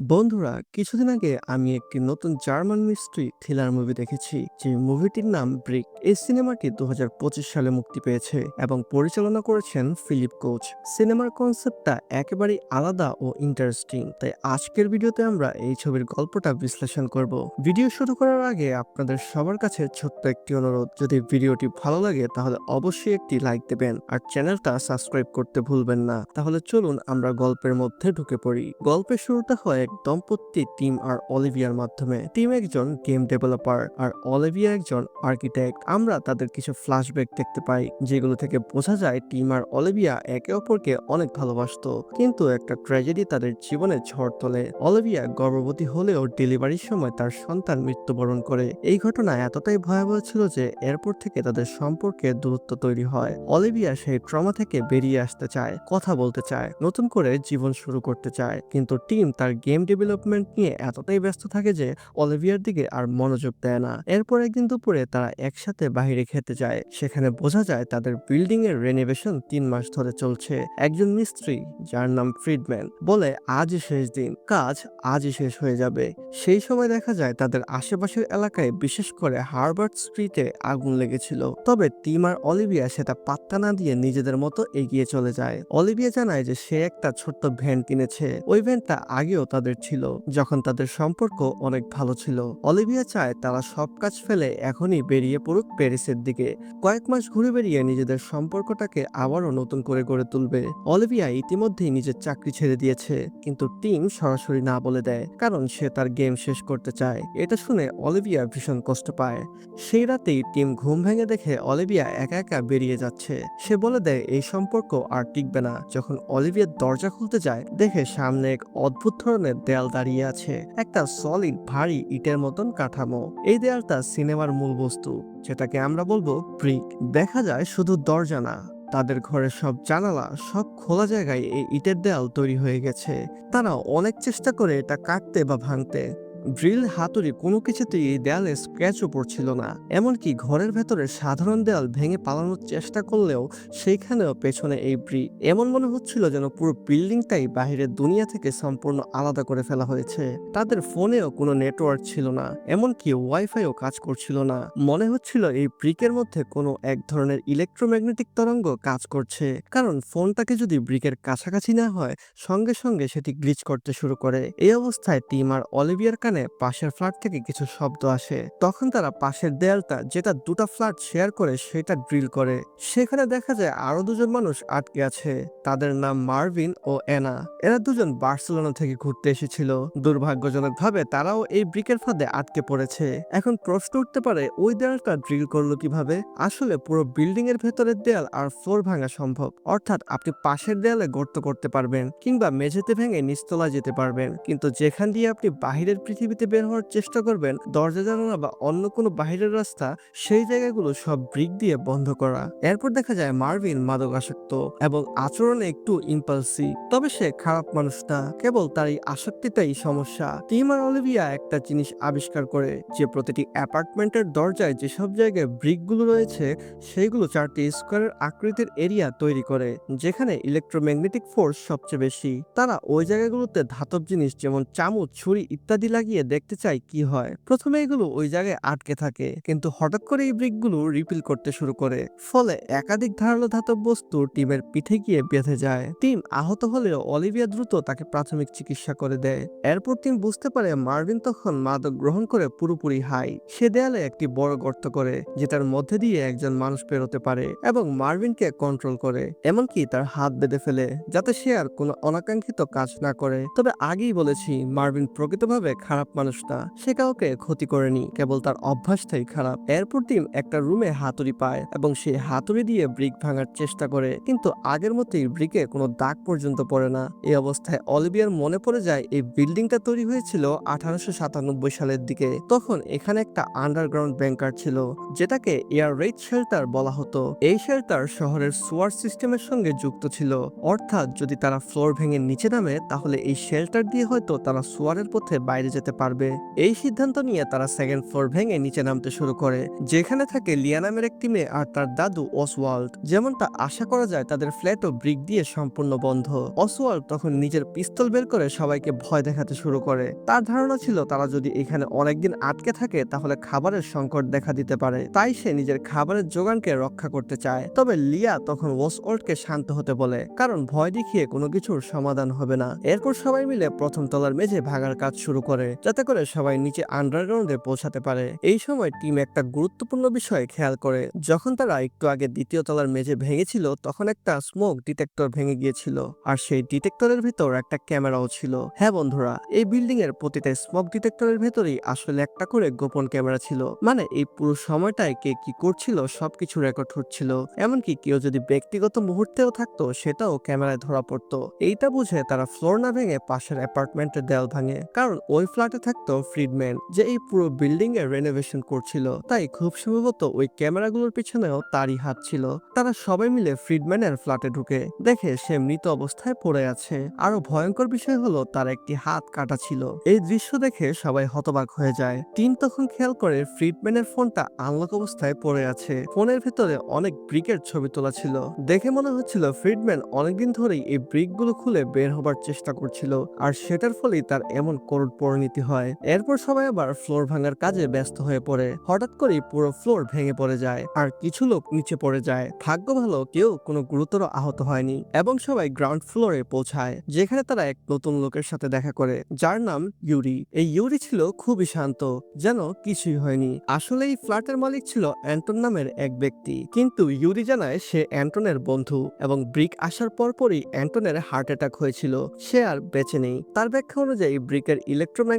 বন্ধুরা, কিছুদিন আগে আমি একটি নতুন জার্মান মিস্ট্রি থ্রিলার মুভি দেখেছি, যে মুভিটির নাম ব্রিক এই সিনেমাটি দু হাজার পঁচিশ সালে মুক্তি পেয়েছে এবং পরিচালনা করেছেন ফিলিপ কোচ সিনেমার কনসেপ্টটা একেবারেই আলাদা ও ইন্টারেস্টিং তাই আজকের ভিডিওতে আমরা এই ছবির গল্পটা বিশ্লেষণ করব। ভিডিও শুরু করার আগে আপনাদের সবার কাছে ছোট্ট একটি অনুরোধ। যদি ভিডিওটি ভালো লাগে, তাহলে অবশ্যই একটি লাইক দেবেন আর চ্যানেলটা সাবস্ক্রাইব করতে ভুলবেন না। তাহলে চলুন আমরা গল্পের মধ্যে ঢুকে পড়ি। গল্পের শুরুটা হয় এক দম্পতি টিম আর অলিভিয়ার মাধ্যমে। টিম একজন গেম ডেভেলপার আর অলিভিয়া একজন আর্কিটেক্ট আমরা তাদের কিছু ফ্ল্যাশব্যাক দেখতে পাই, যেগুলো থেকে বোঝা যায় টিম আর অলিভিয়া একে অপরকে অনেক ভালোবাসতো। কিন্তু একটা ট্র্যাজেডি তাদের জীবনে ঝড় তোলে। অলিভিয়া গর্ভবতী হলেও ডেলিভারির সময় তার সন্তান মৃত্যুবরণ করে। এই ঘটনা এতটাই ভয়াবহ ছিল যে এরপর থেকে তাদের সম্পর্কে দূরত্ব তৈরি হয়। অলিভিয়া সেই ট্রমা থেকে বেরিয়ে আসতে চায়, কথা বলতে চায়, নতুন করে জীবন শুরু করতে চায়। কিন্তু টিম তার গেম ডেভেলপমেন্ট নিয়ে এতটাই ব্যস্ত থাকে যে অলিভিয়ার দিকে আর মনোযোগ দেয় না। এরপর একদিন দুপুরে তারা একসাথে বাইরে খেতে যায়। সেখানে বোঝা যায় তাদের বিল্ডিং এর রেনোভেশন তিন মাস ধরে চলছে। একজন মিস্ত্রি, যার নাম ফ্রিডম্যান বলে, আজই শেষ দিন। কাজ আজই শেষ হয়ে যাবে। সেই সময় দেখা যায় তাদের আশেপাশের এলাকায় বিশেষ করে হার্বার্ট স্ট্রিটে আগুন লেগেছিল। তবে টিম আর অলিভিয়া সেটা পাত্তা না দিয়ে নিজেদের মতো এগিয়ে চলে যায়। অলিভিয়া জানায় যে সে একটা ছোট্ট ভ্যান কিনেছে। ওই ভ্যানটা আগেও তাদের ছিল, যখন তাদের সম্পর্ক অনেক ভালো ছিল। অলিভিয়া চায় তারা সব কাজ ফেলে এখনই বেরিয়ে পড়ুক প্যারিসের দিকে। কয়েক মাস ঘুরে বেরিয়ে নিজেদের সম্পর্কটাকে আবারও নতুন করে গড়ে তুলবে। অলিভিয়া ইতিমধ্যেই নিজের চাকরি ছেড়ে দিয়েছে, কিন্তু টিম সরাসরি না বলে দেয়, কারণ সে তার গেম শেষ করতে চায়। এটা শুনে অলিভিয়া ভীষণ কষ্ট পায়। সেই রাতেই টিম ঘুম ভেঙে দেখে অলিভিয়া একা একা বেরিয়ে যাচ্ছে। সে বলে দেয়, এই সম্পর্ক আর টিকবে না। যখন অলিভিয়ার দরজা খুলতে যায়, দেখে সামনে এক অদ্ভুত ধরনের দেয়াল দাঁড়িয়ে আছে একটা সলিড ভারী ইটের মতন কাঠামো। এই দেয়ালটা সিনেমার মূল বস্তু সেটাকে আমরা বলব ব্রিক দেখা যায় শুধু দরজা না, তাদের ঘরের সব জানালা, সব খোলা জায়গায় এই ইটের দেয়াল তৈরি হয়ে গেছে। তারা অনেক চেষ্টা করে এটা কাটতে বা ভাঙতে। ড্রিল হাতুড়ি কোনো কিছুতেই এই দেয়ালে স্ক্র্যাচও পড়ছিল না। এমনকি ঘরের ভেতরে সাধারণ দেয়াল ভেঙে পালানোর চেষ্টা করলেও সেইখানেও পেছনে এই ব্রি, এমন মনে হচ্ছিল যেন পুরো বিল্ডিংটাই বাহিরের দুনিয়া থেকে সম্পূর্ণ আলাদা করে ফেলা হয়েছে। তাদের ফোনেও কোনো নেটওয়ার্ক ছিল না, এমনকি ওয়াইফাইও কাজ করছিল না। মনে হচ্ছিল এই ব্রিকের মধ্যে কোনো এক ধরনের ইলেকট্রোম্যাগনেটিক তরঙ্গ কাজ করছে, কারণ ফোনটাকে যদি ব্রিকের কাছাকাছি না হয়, সঙ্গে সঙ্গে সেটি গ্লিচ করতে শুরু করে। এই অবস্থায় টিম আর অলিভিয়ার কানে পাশের ফ্ল্যাট থেকে কিছু শব্দ আসে, তখন তারা পাশের দেয়ালটা যেটা দুটো ফ্ল্যাট শেয়ার করে সেটা ড্রিল করে। সেখানে দেখা যায় আরও দুজন মানুষ আটকে আছে, তাদের নাম মার্ভিন ও অ্যানা। এরা দুজন বার্সেলোনা থেকে ঘুরতে এসেছিল। দুর্ভাগ্যজনকভাবে তারাও এই ব্রিকের ফাঁদে আটকে পড়েছে। এখন প্রশ্ন উঠতে পারে, ওই দেয়ালটা ড্রিল করল কীভাবে? আসলে পুরো বিল্ডিং এর ভেতরের দেয়াল আর ফ্লোর ভাঙা সম্ভব। অর্থাৎ আপনি পাশের দেয়ালে গর্ত করতে পারবেন, কিংবা মেঝেতে ভেঙে নিচতলা যেতে পারবেন। কিন্তু যেখান দিয়ে আপনি বাহিরের পৃথিবীতে বের হওয়ার চেষ্টা করবেন, দরজা, জানালা বা অন্য কোনো বাহিরের রাস্তা, সেই জায়গাগুলো সব ব্রিক দিয়ে বন্ধ করা। এরপর দেখা যায় মার্ভিন মাদকাসক্ত এবং আচরণে একটু ইম্পালসিভ তবে সে খারাপ মানুষ না, কেবল তার এই আসক্তিটাই সমস্যা। টিম আর অলিভিয়া একটা জিনিস আবিষ্কার করে, যে প্রতিটি অ্যাপার্টমেন্টের দরজায় যেসব জায়গায় ব্রিকগুলো রয়েছে, সেইগুলো চারটি স্কোয়ারের আকৃতির এরিয়া তৈরি করে, যেখানে ইলেকট্রোম্যাগনেটিক ফোর্স সবচেয়ে বেশি। তারা ওই জায়গাগুলোতে ধাতব জিনিস যেমন চামচ, ছুরি ইত্যাদি লাগিয়ে দেখতে চায় কি হয়। প্রথমে এগুলো ওই জায়গায় আটকে থাকে, কিন্তু হঠাৎ করে এই ব্রিকগুলো রিপিল করতে শুরু করে। ফলে একাধিক ধারালো ধাতব বস্তু টিমের পিঠে গিয়ে বেঁধে যায়। টিম আহত হলেও অলিভিয়া দ্রুত তাকে প্রাথমিক চিকিৎসা করে দেয়। এরপর টিম বুঝতে পারে মার্ভিন তখন মাদক গ্রহণ করে পুরোপুরি হাই। সে দেয়ালে একটি বড় গর্ত করে, যেটার মধ্যে দিয়ে একজন মানুষ পেরোতে পারে এবং মার্ভিনকে কন্ট্রোল করে, এমনকি তার হাত বেঁধে ফেলে, যাতে সে আর কোনো অনাকাঙ্ক্ষিত কাজ না করে। তবে আগেই বলেছি, মার্ভিন প্রকৃতভাবে খারাপ মানুষ না সে কাউকে ক্ষতি করেনি, কেবল তার অভ্যাসটাই খারাপ। এরপর টিম একটা রুমে হাতুড়ি পায় এবং সেই হাতুড়ি দিয়ে ব্রিক ভাঙার চেষ্টা করে, কিন্তু আগের মতোই ব্রিকে কোনো দাগ পর্যন্ত পড়ে না। এই অবস্থায় অলিভিয়ার মনে পড়ে যায়, এই বিল্ডিংটা তৈরি হয়েছিল আঠারোশো সাতানব্বই সালের দিকে। তখন এখানে একটা আন্ডারগ্রাউন্ড ব্যাংকার ছিল, যেটাকে এয়ার রেড শেল্টার বলা হতো। এই শেল্টার শহরের সোয়ার সিস্টেমের সঙ্গে যুক্ত ছিল। অর্থাৎ যদি তারা ফ্লোর ভেঙে নিচে নামে, তাহলে এই শেল্টার দিয়ে হয়তো তারা সোয়ারের পথে বাইরে যেতে যেতে পারবে। এই সিদ্ধান্ত নিয়ে তারা সেকেন্ড ফ্লোর ভেঙে নিচে নামতে শুরু করে, যেখানে থাকে লিয়া নামের একটি মেয়ে আর তার দাদু অসওয়াল্ড। যেমনটা আশা করা যায়, তাদের ফ্ল্যাটও ব্রিক দিয়ে সম্পূর্ণ বন্ধ। অসওয়াল্ড তখন নিজের পিস্তল বের করে সবাইকে ভয় দেখাতে শুরু করে। তার ধারণা ছিল, তারা যদি এখানে অনেকদিন আটকে থাকে, তাহলে খাবারের সংকট দেখা দিতে পারে। তাই সে নিজের খাবারের যোগানকে রক্ষা করতে চায়। তবে লিয়া তখন ওসওয়াল্ডকে শান্ত হতে বলে, কারণ ভয় দেখিয়ে কোনো কিছুর সমাধান হবে না। এরপর সবাই মিলে প্রথম তলার মেঝে ভাগার কাজ শুরু করে। যাতে করে সবাই নিচে আন্ডারগ্রাউন্ডে পৌঁছাতে পারে। এই সময় টিম একটা গুরুত্বপূর্ণ বিষয় খেয়াল করে। যখন তারা একটু আগে দ্বিতীয় তলার মেঝে ভেঙেছিল, তখন একটা স্মোক ডিটেক্টর ভেঙে গিয়েছিল। আর সেই ডিটেক্টরের ভিতর একটা ক্যামেরাও ছিল। হ্যাঁ বন্ধুরা, এই বিল্ডিং এর প্রতিটা স্মোক ডিটেক্টরের ভেতরেই আসলে একটা করে গোপন ক্যামেরা ছিল। মানে এই পুরো সময়টায় কে কি করছিল, সবকিছু রেকর্ড হচ্ছিল। এমনকি কেউ যদি ব্যক্তিগত মুহূর্তেও থাকতো, সেটাও ক্যামেরায় ধরা পড়তো। এইটা বুঝে তারা ফ্লোর না ভেঙে পাশের অ্যাপার্টমেন্টের দেয়াল ভাঙে। কারণ ওই ফ্ল্যাটে থাকতো ফ্রিডম্যান, যে এই পুরো বিল্ডিং এর রেনোভেশন করছিল। তাই খুব সম্ভবত ওই ক্যামেরাগুলোর পিছনেও তারই হাত ছিল। তারা সবাই মিলে ফ্রিডম্যানের ফ্ল্যাটে ঢুকে দেখে সে মৃত অবস্থায় পড়ে আছে। আরও ভয়ঙ্কর বিষয় হলো, তার একটি হাত কাটা ছিল। এই দৃশ্য দেখে সবাই হতবাক হয়ে যায়। টিন তখন খেয়াল করে ফ্রিডম্যানের ফোনটা আনলক অবস্থায় পড়ে আছে। ফোনের ভেতরে অনেক ব্রিকের ছবি তোলা ছিল। দেখে মনে হচ্ছিল ফ্রিডম্যান অনেকদিন ধরেই এই ব্রিকগুলো খুলে বের হবার চেষ্টা করছিল। আর সেটার ফলেই তার এমন করুণ পরিণতি হয়। এরপর সবাই আবার ফ্লোর ভাঙার কাজে ব্যস্ত হয়ে পড়ে। হঠাৎ করেই পুরো ফ্লোর ভেঙে পড়ে যায় আর কিছু লোক নিচে পড়ে যায়। ভাগ্য ভালো কেউ কোনো গুরুতর আহত হয়নি এবং সবাই গ্রাউন্ড ফ্লোরে পৌঁছায়, যেখানে তারা এক নতুন লোকের সাথে দেখা করে, যার নাম ইউরি। এই ইউরি ছিল খুবই শান্ত, যেন কিছুই হয়নি। আসলে এই ফ্ল্যাটের মালিক ছিল অ্যান্টন নামের এক ব্যক্তি। কিন্তু ইউরি জানায় সে অ্যান্টনের বন্ধু এবং ব্রিক আসার পরপরই অ্যান্টনের হার্ট অ্যাটাক হয়েছিল। সে আর বেঁচে নেই। তার ব্যাখ্যা অনুযায়ী ব্রিকের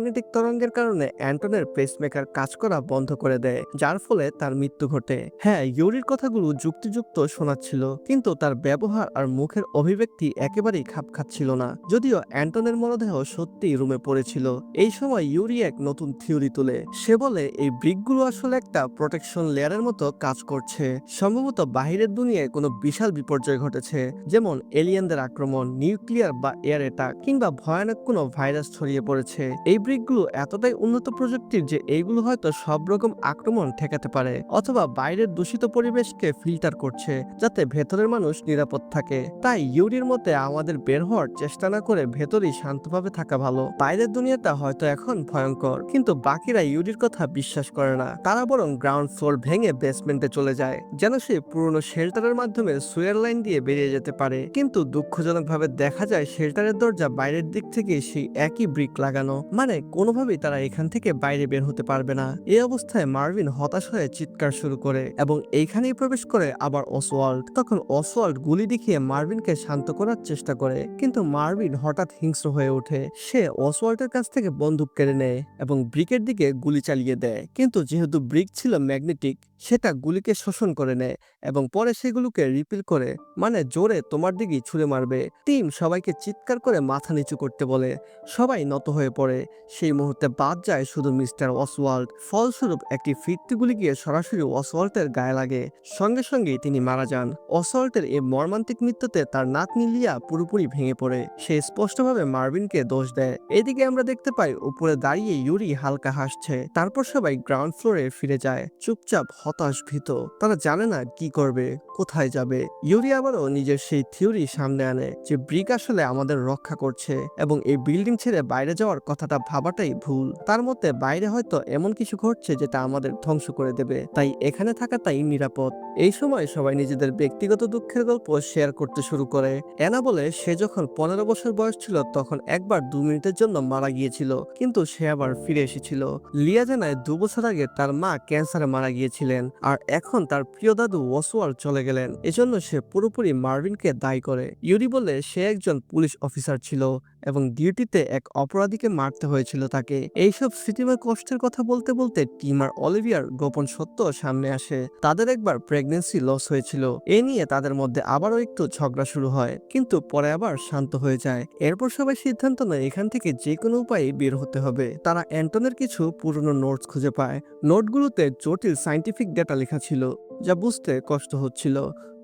ইলেকট্রোম্যাগনেটিক তরঙ্গের কারণে অ্যান্টনের পেসমেকার কাজ করা বন্ধ করে দেয়, যার ফলে তার মৃত্যু ঘটে। হ্যাঁ ইউরির কথাগুলো যুক্তিযুক্ত শোনাচ্ছিল, কিন্তু তার ব্যবহার আর মুখের অভিব্যক্তি একেবারেই খাপ খাচ্ছিল না, যদিও অ্যান্টনের মরদেহ সত্যিই রুমে পড়েছিল। এই সময় ইউরি এক নতুন থিওরি তুলে, সে বলে, এই ব্রিকগুলো আসলে একটা প্রোটেকশন লেয়ারের মতো কাজ করছে। সম্ভবত বাহিরের দুনিয়ায় কোনো বিশাল বিপর্যয় ঘটেছে, যেমন এলিয়েনদের আক্রমণ, নিউক্লিয়ার বা এয়ার অ্যাটাক, কিংবা ভয়ানক কোনো ভাইরাস ছড়িয়ে পড়েছে। এই ব্রিকগুলো এতটাই উন্নত প্রযুক্তির যে এইগুলো হয়তো সব রকম আক্রমণ ঠেকাতে পারে অথবা বাইরের দূষিত পরিবেশকে ফিল্টার করছে যাতে ভেতরের মানুষ নিরাপদ থাকে। তাই ইউরির মতে আমাদের বের হওয়ার চেষ্টা না করে ভেতরেই শান্তভাবে থাকা ভালো। বাইরের দুনিয়াটা হয়তো এখন ভয়ঙ্কর, কিন্তু বাকিরা ইউরির কথা বিশ্বাস করে না। তারা বরং গ্রাউন্ড ফ্লোর ভেঙে বেসমেন্টে চলে যায়, যেন সে পুরনো শেল্টারের মাধ্যমে সুয়ার লাইন দিয়ে বেরিয়ে যেতে পারে। কিন্তু দুঃখজনকভাবে দেখা যায় শেল্টারের দরজা বাইরের দিক থেকে সেই একই ব্রিক লাগানো। মানে কোনোভাবেই তারা এখান থেকে বাইরে বের হতে পারবে না। এই অবস্থায় মার্ভিন হতাশ হয়ে চিৎকার শুরু করে এবং এইখানেই প্রবেশ করে আবার অসওয়াল্ড তখন অসওয়াল্ড গুলি দেখিয়ে মার্ভিনকে শান্ত করার চেষ্টা করে, কিন্তু মার্ভিন হঠাৎ হিংস্র হয়ে ওঠে। সে অসওয়াল্ডের কাছ থেকে বন্দুক কেড়ে নেয় এবং ব্রিকের দিকে গুলি চালিয়ে দেয়। কিন্তু যেহেতু ব্রিক ছিল ম্যাগনেটিক সেটা গুলিকে শোষণ করে নেয় এবং পরে সেগুলোকে রিপিল করে মানে জোরে তোমার দিকেই ছুঁড়ে মারবে। টিম সবাইকে চিৎকার করে মাথা নিচু করতে বলে। সবাই নত হয়ে পড়ে। সেই মুহূর্তে বাদ যায় শুধু মিস্টার অসওয়াল্ড ফলস্বরূপ একটি ফিরতি গুলি গিয়ে সরাসরি অসওয়াল্টের গায়ে লাগে। সঙ্গে সঙ্গেই তিনি মারা যান। অসওয়াল্টের এই মর্মান্তিক মৃত্যুতে তার নাতনি লিয়া পুরোপুরি ভেঙে পড়ে। সে স্পষ্টভাবে মার্ভিনকে দোষ দেয়। এদিকে আমরা দেখতে পাই উপরে দাঁড়িয়ে ইউরি হালকা হাসছে। তারপর সবাই গ্রাউন্ড ফ্লোরে ফিরে যায়। চুপচাপ হতাশ ভীত। তারা জানে না কি করবে, কোথায় যাবে। ইউরি আবারও নিজের সেই থিওরি সামনে আনে যে ব্রিক আসলে আমাদের রক্ষা করছে এবং এই বিল্ডিং ছেড়ে বাইরে যাওয়ার কথাটা ভাবাটাই ভুল। তার মধ্যে বাইরে হয়তো এমন কিছু ঘটছে যেটা আমাদের ধ্বংস করে দেবে। তাই এখানে থাকাটাই নিরাপদ। এই সময় সবাই নিজেদের ব্যক্তিগত দুঃখের গল্প শেয়ার করতে শুরু করে। এনা বলে সে যখন পনেরো বছর বয়স ছিল তখন একবার দু মিনিটের জন্য মারা গিয়েছিল, কিন্তু সে আবার ফিরে এসেছিল। লিয়া জানায় দু বছর আগে তার মা ক্যান্সারে মারা গিয়েছিলেন। আর এখন তার প্রিয় দাদু ওয়াসওয়াল চলে গেলেন। এজন্য সে পুরোপুরি মার্ভিনকে দায়ী করে। ইউরি বলে সে একজন পুলিশ অফিসার ছিল। এবং ডিউটিতে এক অপরাধীকে মারতে হয়েছিল তাকে। এইসব স্মৃতিময় কষ্টের কথা বলতে বলতে টিম আর অলিভিয়ার গোপন সত্য সামনে আসে। তাদের একবার প্রেগনেন্সি লস হয়েছিল। এ নিয়ে তাদের মধ্যে আবারও একটু ঝগড়া শুরু হয়, কিন্তু পরে আবার শান্ত হয়ে যায়। এরপর সবাই সিদ্ধান্ত নেয়, এখান থেকে যে কোনো উপায়ে বের হতে হবে। তারা অ্যান্টনের কিছু পুরনো নোটস খুঁজে পায়। নোটগুলোতে জটিল সাইন্টিফিক ডেটা লেখা ছিল, যা বুঝতে কষ্ট হচ্ছিল।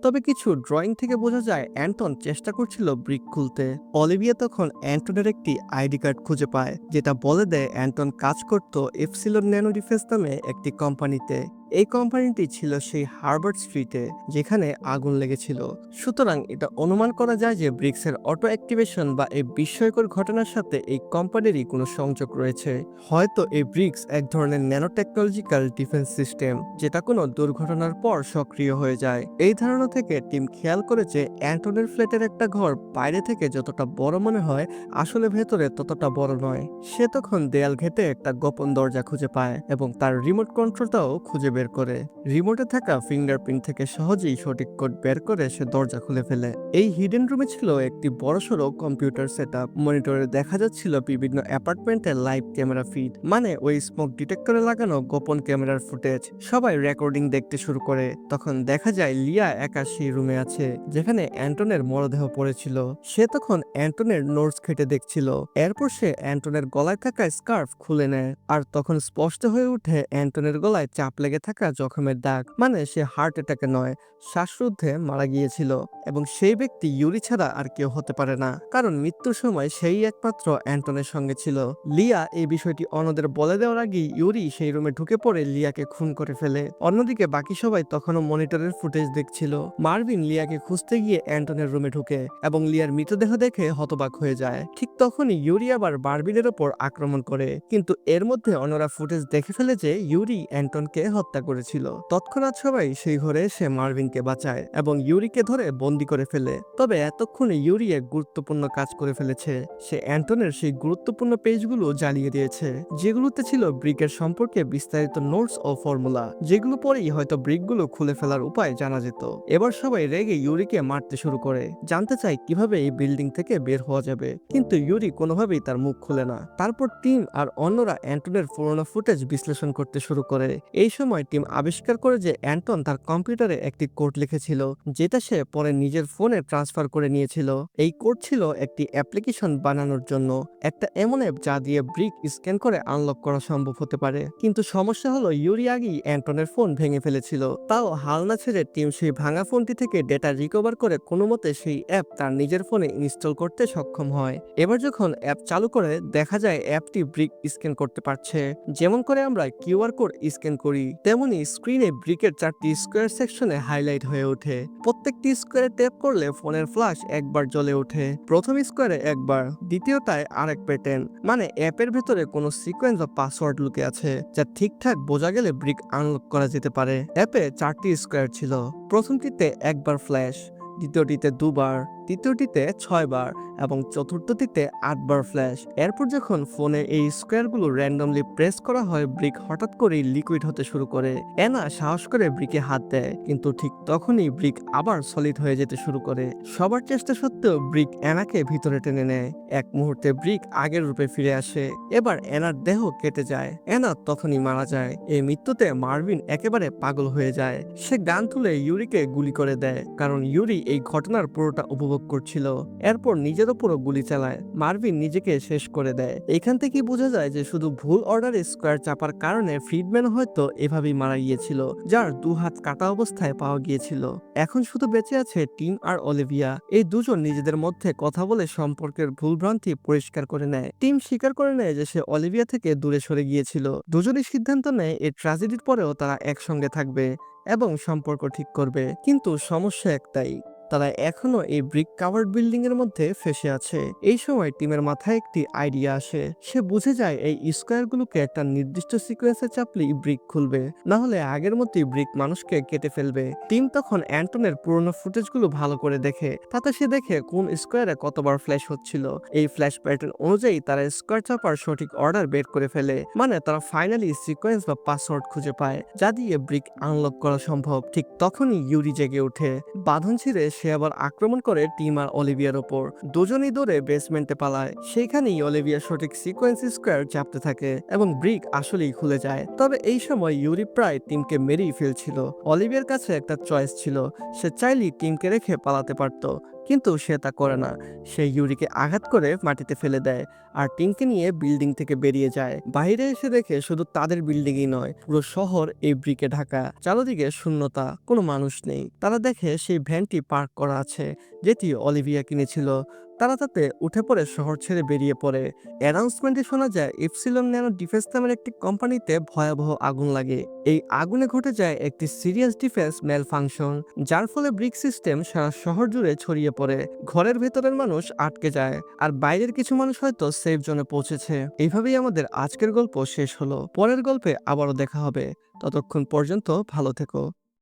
তবে কিছু ড্রয়িং থেকে বোঝা যায়, অ্যান্টন চেষ্টা করছিল ব্রিক খুলতে। অলিভিয়া তখন অ্যান্টনের একটি আইডি কার্ড খুঁজে পায়, যেটা বলে দেয় অ্যান্টন কাজ করত এফসিলন ন্যানো ডিফেন্স নামে একটি কোম্পানিতে এই কোম্পানিটি ছিল সেই হার্বার্ট স্ট্রিটে যেখানে আগুন লেগেছিল। সুতরাং এটা অনুমান করা যায় যে ব্রিক্সের অটো অ্যাক্টিভেশন বা এই বিস্ময়কর ঘটনার সাথে এই কোম্পানিরই কোনো সংযোগ রয়েছে। হয়তো এই ব্রিক্স এক ধরনের ন্যানো টেকনোলজিক্যাল ডিফেন্স সিস্টেম, যেটা কোনো দুর্ঘটনার পর সক্রিয় হয়ে যায়। এই ধারণা থেকে টিম খেয়াল করেছে অ্যান্টনের ফ্ল্যাটের একটা ঘর বাইরে থেকে যতটা বড় মনে হয়, আসলে ভেতরে ততটা বড় নয়। সে তখন দেয়াল ঘেটে একটা গোপন দরজা খুঁজে পায় এবং তার রিমোট কন্ট্রোলটাও খুঁজে বের করে। রিমোটে থাকা ফিঙ্গারপ্রিন্ট থেকে সহজেই সঠিক কোড বের করে সে দরজা খুলে ফেলে। এই হিডেন রুমে ছিল একটি বড়সড় কম্পিউটার সেট মনিটরে দেখা যাচ্ছিল বিভিন্ন অ্যাপার্টমেন্টের লাইভ ক্যামেরা ফিড মানে ওই স্মোক ডিটেক্টরে লাগানো গোপন ক্যামেরার ফুটেজ সবাই রেকর্ডিং দেখতে শুরু করে। তখন দেখা যায় লিয়া একা সেই রুমে আছে, যেখানে অ্যান্টনের মরদেহ পড়েছিল। সে তখন অ্যান্টনের নোটস খেটে দেখছিল। এরপর সে অ্যান্টনের গলায় থাকা স্কার্ফ খুলে নেয়। আর তখন স্পষ্ট হয়ে ওঠে অ্যান্টনের গলায় চাপ লেগে থাকা জখমের দাগ মানে সে হার্ট অ্যাটাকে নয়, শ্বাসরুদ্ধে মারা গিয়েছিল এবং সেই ব্যক্তি ইউরি ছাড়া আর কেউ হতে পারে না। কারণ মৃত্যুর সময় সেই একমাত্র অ্যান্টনের সঙ্গে ছিল। লিয়া এই বিষয়টি অন্যদের বলে দেওয়ার আগেই ইউরি সেই রুমে ঢুকে পড়ে লিয়াকে খুন করে ফেলে। অন্যদিকে বাকি সবাই তখনও মনিটরের ফুটেজ দেখছিল। মার্ভিন লিয়াকে খুঁজতে গিয়ে অ্যান্টনের রুমে ঢুকে এবং লিয়ার মৃতদেহ দেখে হতবাক হয়ে যায়। ঠিক তখনই ইউরি আবার বার্বিনের ওপর আক্রমণ করে। কিন্তু এর মধ্যে অন্যরা ফুটেজ দেখে ফেলে যে ইউরি অ্যান্টনকে হত্যা করেছিল। তৎক্ষণাৎ সবাই সেই ঘরে এসে মার্ভিনকে বাঁচায় এবং ইউরিকে ধরে বন্দি করে ফেলে। তবে এতক্ষণে ইউরি এক গুরুত্বপূর্ণ কাজ করে ফেলেছে। সে অ্যান্টনের সেই গুরুত্বপূর্ণ পেজগুলো জ্বালিয়ে দিয়েছে, যেগুলোতে ছিল ব্রিকের সম্পর্কে বিস্তারিত নোটস ও ফর্মুলা, যেগুলো পরেই হয়তো ব্রিকগুলো খুলে ফেলার উপায় জানা যেত। এবার সবাই রেগে ইউরিকে মারতে শুরু করে। জানতে চায় কীভাবে এই বিল্ডিং থেকে বের হওয়া যাবে। কিন্তু ইউরি কোনোভাবেই তার মুখ খুলে না। তারপর টিম আর অন্যরা অ্যান্টনের পুরোনো ফুটেজ বিশ্লেষণ করতে শুরু করে। এই সময় টিম আবিষ্কার করে যে অ্যান্টন তার কম্পিউটারে একটি কোড লিখেছিল, যেটা সে পরে নিজের ফোনে ট্রান্সফার করে নিয়েছিল। এই কোড ছিল একটি অ্যাপ্লিকেশন বানানোর জন্য। একটা এমন অ্যাপ যা দিয়ে ব্রিক স্ক্যান করে আনলক করা সম্ভব হতে পারে। কিন্তু সমস্যা হলো ইউরি আগেই অ্যান্টনের ফোন ভেঙে ফেলেছিল। তাও হাল না ছেড়ে টিম সেই ভাঙা ফোনটি থেকে ডেটা রিকভার করে কোনো মতে সেই অ্যাপ তার নিজের ফোনে ইনস্টল করতে সক্ষম হয়। এবার যখন অ্যাপ চালু করে, দেখা যায় অ্যাপটি ব্রিক স্ক্যান করতে পারছে। যেমন করে আমরা কিউআর কোড স্ক্যান করি, তেমনি স্ক্রিনে ব্রিকের চারটি স্কোয়ার সেকশনে হাইলাইট হয়ে ওঠে। প্রত্যেকটি স্কোয়ারে ট্যাপ করলে ফোনের ফ্ল্যাশ একবার জ্বলে ওঠে। প্রথম স্কোয়ারে একবার দ্বিতীয়টায় আরেক প্যাটার্ন মানে অ্যাপের ভেতরে কোনো সিকোয়েন্স বা পাসওয়ার্ড লুকে আছে, যা ঠিকঠাক বোঝা গেলে ব্রিক আনলক করা যেতে পারে। অ্যাপে চারটি স্কোয়ার ছিল, প্রথমটিতে একবার ফ্ল্যাশ দ্বিতীয়টিতে দুবার তৃতীয়টিতে ছয়বার এবং চতুর্থটিতে আটবার ফ্ল্যাশ এরপর যখন ফোনে এই স্কোয়ারগুলো র্যান্ডমলি প্রেস করা হয় ব্রিক হঠাৎ করেই লিকুইড হতে শুরু করে। এনা সাহস করে ব্রিকে হাত দেয়, কিন্তু ঠিক তখনই ব্রিক আবার সলিড হয়ে যেতে শুরু করে। সবার চেষ্টা সত্ত্বেও ব্রিক এনাকে ভিতরে টেনে নেয়। এক মুহূর্তে ব্রিক আগের রূপে ফিরে আসে। এবার এনার দেহ কেটে যায়। এনা তখনই মারা যায়। এই মৃত্যুতে মার্ভিন একেবারে পাগল হয়ে যায়। সে গান তুলে ইউরিকে গুলি করে দেয়, কারণ ইউরি এই ঘটনার পুরোটা উপভোগ করছিল। এরপর নিজের ওপরও গুলি চালায়। মার্ভিন নিজেকে শেষ করে দেয়। এখান থেকেই বোঝা যায় যে শুধু ভুল অর্ডারে স্কোয়ার চাপার কারণে ফ্রিডম্যান হয়তো এভাবেই মারা গিয়েছিল, যার দু হাত কাটা অবস্থায় পাওয়া গিয়েছিল। এখন শুধু বেঁচে আছে টিম আর অলিভিয়া। এই দুজন নিজেদের মধ্যে কথা বলে সম্পর্কের ভুলভ্রান্তি পরিষ্কার করে নেয়। টিম স্বীকার করে নেয় যে সে অলিভিয়া থেকে দূরে সরে গিয়েছিল। দুজনই সিদ্ধান্ত নেয় এই ট্র্যাজেডির পরেও তারা একসঙ্গে থাকবে এবং সম্পর্ক ঠিক করবে। কিন্তু সমস্যা একটাই। তারা এখনও এই ব্রিক কাভার্ড বিল্ডিং এর মধ্যে ফেসে আছে। এই সময় টিমের মাথায় একটি আইডিয়া আসে। সে বুঝে যায় এই স্কোয়ারগুলোকে একটা নির্দিষ্ট সিকোয়েন্সে চাপলেই ব্রিক খুলবে। না হলে আগের মতোই ব্রিক মানুষকে কেটে ফেলবে। টিম তখন অ্যান্টনের পুরনো ফুটেজগুলো ভালো করে দেখে। তাতে সে দেখে কোন স্কোয়ারে কতবার ফ্ল্যাশ হচ্ছিল। এই ফ্ল্যাশ প্যাটার্ন অনুযায়ী তারা স্কোয়ার চাপার সঠিক অর্ডার বের করে ফেলে। মানে তারা ফাইনালি সিকোয়েন্স বা পাসওয়ার্ড খুঁজে পায়। যা দিয়ে ব্রিক আনলক করা সম্ভব। ঠিক তখনই ইউরি জেগে ওঠে। বাঁধন ছিঁড়ে সে আবার আক্রমণ করে টিম আর অলিভিয়ার ওপর। দুজনই দৌড়ে বেসমেন্টে পালায়। সেখানেই অলিভিয়া সঠিক সিকোয়েন্স স্কোয়ার চাপতে থাকে এবং ব্রিক আসলেই খুলে যায়। তবে এই সময় ইউরি প্রায় টিমকে মেরেই ফেলছিল। অলিভিয়ার কাছে একটা চয়েস ছিল। সে চাইলেই টিমকে রেখে পালাতে পারত। কিন্তু সে তা করে না। সে ইউরিকে আঘাত করে মাটিতে ফেলে দেয় আর টিমকে নিয়ে বিল্ডিং থেকে বেরিয়ে যায়। বাইরে এসে দেখে শুধু তাদের বিল্ডিংই নয়, পুরো শহর এই ব্রিকে ঢাকা। চারদিকে শূন্যতা, কোনো মানুষ নেই। তারা দেখে সেই ভ্যানটি পার্ক করা আছে, যেটি অলিভিয়া কিনেছিল। তারা তাতে উঠে পড়ে, শহর ছেড়ে বেরিয়ে পড়ে। অ্যানাউন্সমেন্টে শোনা যায়, ইপসিলন ন্যানো ডিফেন্স নামের একটি কোম্পানিতে ভয়াবহ আগুন লাগে। এই আগুনে ঘটে যায় একটি সিরিয়াস ডিফেন্স মেল ফাংশন যার ফলে ব্রিক সিস্টেম সারা শহর জুড়ে ছড়িয়ে পড়ে। ঘরের ভেতরের মানুষ আটকে যায়, আর বাইরের কিছু মানুষ হয়তো সেফ জোনে পৌঁছেছে। এইভাবেই আমাদের আজকের গল্প শেষ হলো। পরের গল্পে আবারও দেখা হবে। ততক্ষণ পর্যন্ত ভালো থেকো।